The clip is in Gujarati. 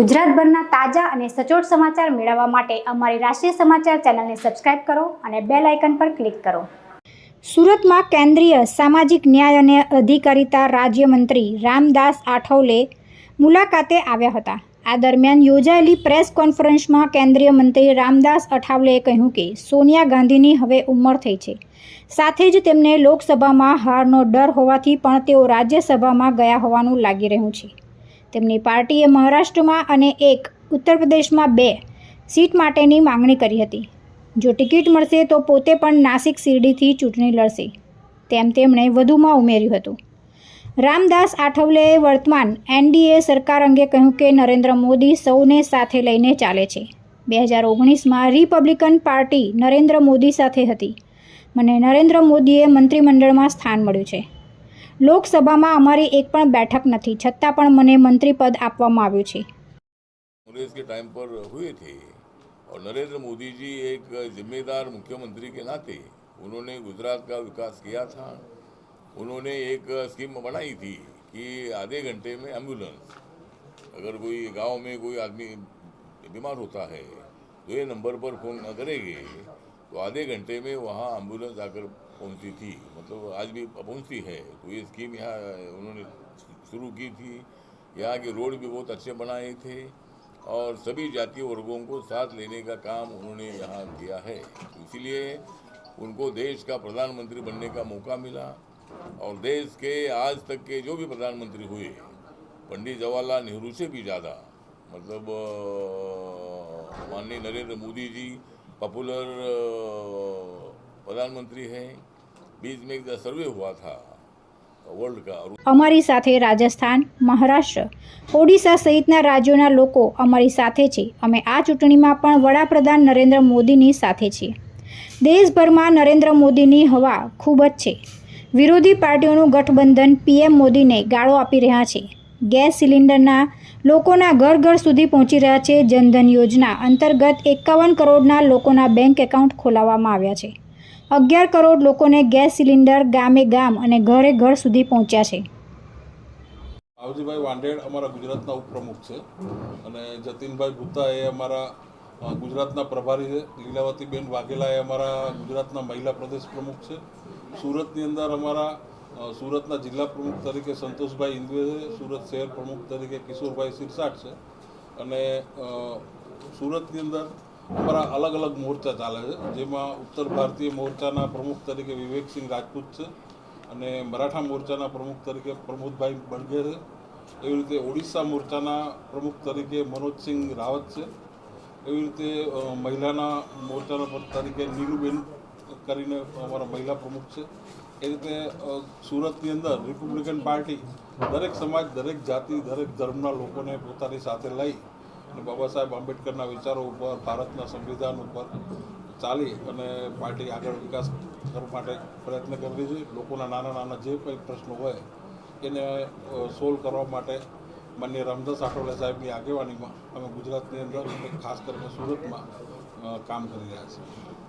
ગુજરાતભરના તાજા અને સચોટ સમાચાર મેળવવા માટે અમારી રાષ્ટ્રીય સમાચાર ચેનલને સબસ્ક્રાઇબ કરો અને બેલ આઇકન પર ક્લિક કરો. સુરતમાં કેન્દ્રીય સામાજિક ન્યાય અને અધિકારિતા રાજ્યમંત્રી રામદાસ આઠવલે મુલાકાતે આવ્યા હતા. આ દરમિયાન યોજાયેલી પ્રેસ કોન્ફરન્સમાં કેન્દ્રીય મંત્રી રામદાસ અઠાવલેએ કહ્યું કે સોનિયા ગાંધીની હવે ઉંમર થઈ છે. સાથે જ તેમને લોકસભામાં હારનો ડર હોવાથી પણ તેઓ રાજ્યસભામાં ગયા હોવાનું લાગી રહ્યું છે. તેમની પાર્ટીએ મહારાષ્ટ્રમાં અને એક ઉત્તર પ્રદેશમાં બે સીટ માટેની માંગણી કરી હતી. જો ટિકિટ મળશે તો પોતે પણ નાસિક શિરડીથી ચૂંટણી લડશે, તેમ તેમણે વધુમાં ઉમેર્યું હતું. રામદાસ આઠવલેએ વર્તમાન એનડીએ સરકાર અંગે કહ્યું કે નરેન્દ્ર મોદી સૌને સાથે લઈને ચાલે છે. બે હજાર ઓગણીસમાં રિપબ્લિકન પાર્ટી નરેન્દ્ર મોદી સાથે હતી. મને નરેન્દ્ર મોદીએ મંત્રીમંડળમાં સ્થાન મળ્યું છે. લોકસભામાં અમારી એક પણ બેઠક નથી છતાં પણ મને મંત્રી પદ આપવામાં આવ્યું છે कांग्रेस के टाइम पर हुए थे और नरेंद्र मोदी जी एक जिम्मेदार मुख्यमंत्री के नाते उन्होंने गुजरात का विकास किया था उन्होंने एक स्कीम बनाई थी कि आधे घंटे में एम्बुलेंस अगर कोई गांव में कोई आदमी बीमार होता है तो ये नंबर पर फ़ोन करेंगे तो आधे घंटे में वहाँ एंबुलेंस आकर पहुँचती थी। मतलब आज भी पहुँचती है। तो ये स्कीम यहाँ, उन्होंने शुरू की थी। यहाँ के रोड भी बहुत अच्छे बनाए थे और सभी जातीय वर्गों को साथ लेने का काम उन्होंने यहाँ किया है। तो इसीलिए उनको देश का प्रधानमंत्री बनने का मौका मिला और देश के आज तक के जो भी प्रधानमंत्री हुए, पंडित जवाहरलाल नेहरू से भी ज़्यादा मतलब माननीय नरेंद्र मोदी जी पॉपुलर अ, प्रधानमंत्री हैं बीच में एक सर्वे हुआ था वर्ल्ड का और અમારી સાથે રાજસ્થાન મહારાષ્ટ્ર ઓડિશા સહિતના રાજ્યોના લોકો અમારી સાથે છે અમે આ ચૂંટણીમાં પણ વડાપ્રધાન નરેન્દ્ર મોદીની સાથે છીએ દેશભરમાં નરેન્દ્ર મોદીની હવા ખૂબ જ છે વિરોધી પાર્ટીઓનું ગઠબંધન પીએમ મોદીને ગાળો આપી રહ્યા છે ગેસ સિલિન્ડરના લોકોના ઘર ઘર સુધી પહોંચી રહ્યા છે જનધન યોજના અંતર્ગત એકાવન કરોડના લોકોના બેંક એકાઉન્ટ ખોલાવવામાં આવ્યા છે. અગિયાર કરોડ લોકોને ગેસ સિલિન્ડર ગામે ગામ અને ઘરે ઘર સુધી પહોંચ્યા છે. આવજીભાઈ વાંડેડ અમારા ગુજરાતના ઉપપ્રમુખ છે અને જતીનભાઈ ભૂતા એ અમારા ગુજરાતના પ્રભારી છે. લીલાવતીબેન વાઘેલા એ અમારા ગુજરાતના મહિલા પ્રદેશ પ્રમુખ છે. સુરતની અંદર અમારા સુરતના જિલ્લા પ્રમુખ તરીકે સંતોષભાઈ ઇન્દુએ સુરત શહેર પ્રમુખ તરીકે કિશોરભાઈ સિરસાટ છે. અને સુરતની અંદર અમારા અલગ અલગ મોરચા ચાલે છે, જેમાં ઉત્તર ભારતીય મોરચાના પ્રમુખ તરીકે વિવેકસિંહ રાજપૂત છે અને મરાઠા મોરચાના પ્રમુખ તરીકે પ્રમોદભાઈ બળગે છે. એવી રીતે ઓડિશા મોરચાના પ્રમુખ તરીકે મનોજસિંહ રાવત છે. એવી રીતે મહિલાના મોરચાના તરીકે નીરુબેન કરીને અમારા મહિલા પ્રમુખ છે. એ રીતે સુરતની અંદર રિપબ્લિકન પાર્ટી દરેક સમાજ, દરેક જાતિ, દરેક ધર્મના લોકોને પોતાની સાથે લઈ અને બાબા સાહેબ આંબેડકરના વિચારો ઉપર, ભારતના સંવિધાન ઉપર ચાલી અને પાર્ટી આગળ વિકાસ કરવા માટે પ્રયત્ન કરી જોઈએ. લોકોના નાના નાના જે કંઈ પ્રશ્નો હોય એને સોલ્વ કરવા માટે માન્ય રામદાસ આઠવલે સાહેબની આગેવાનીમાં અમે ગુજરાતની અંદર ખાસ કરીને સુરતમાં કામ કરી રહ્યા છીએ.